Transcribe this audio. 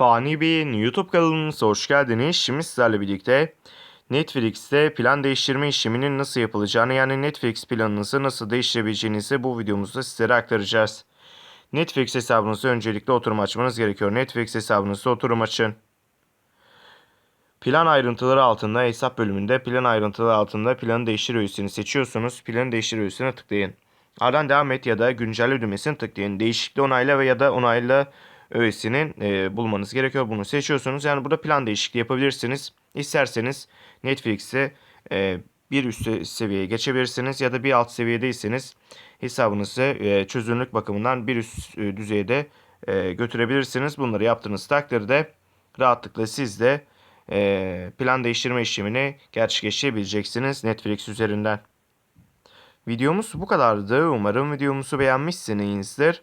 Fani Bey'in YouTube kanalımıza hoş geldiniz. Şimdi sizlerle birlikte Netflix'te plan değiştirme işleminin nasıl yapılacağını yani Netflix planınızı nasıl değiştirebileceğinizi bu videomuzda sizlere aktaracağız. Netflix hesabınızı öncelikle oturum açmanız gerekiyor. Netflix hesabınızı oturum açın. Plan ayrıntıları altında hesap bölümünde plan ayrıntıları altında planı değiştir öğesini seçiyorsunuz. Planı değiştir öğesine tıklayın. Ardından devam et ya da güncelle düğmesini tıklayın. Değişikliği onayla ve ya da onayla öğesini e, bulmanız gerekiyor. Bunu seçiyorsunuz. Yani burada plan değişikliği yapabilirsiniz. İsterseniz Netflix'e e, bir üst seviyeye geçebilirsiniz ya da bir alt seviyedeyseniz hesabınızı e, çözünürlük bakımından bir üst e, düzeyde e, götürebilirsiniz. Bunları yaptığınız takdirde rahatlıkla siz de e, plan değiştirme işlemini gerçekleştirebileceksiniz Netflix üzerinden. Videomuz bu kadardı. Umarım videomuzu beğenmişsinizdir.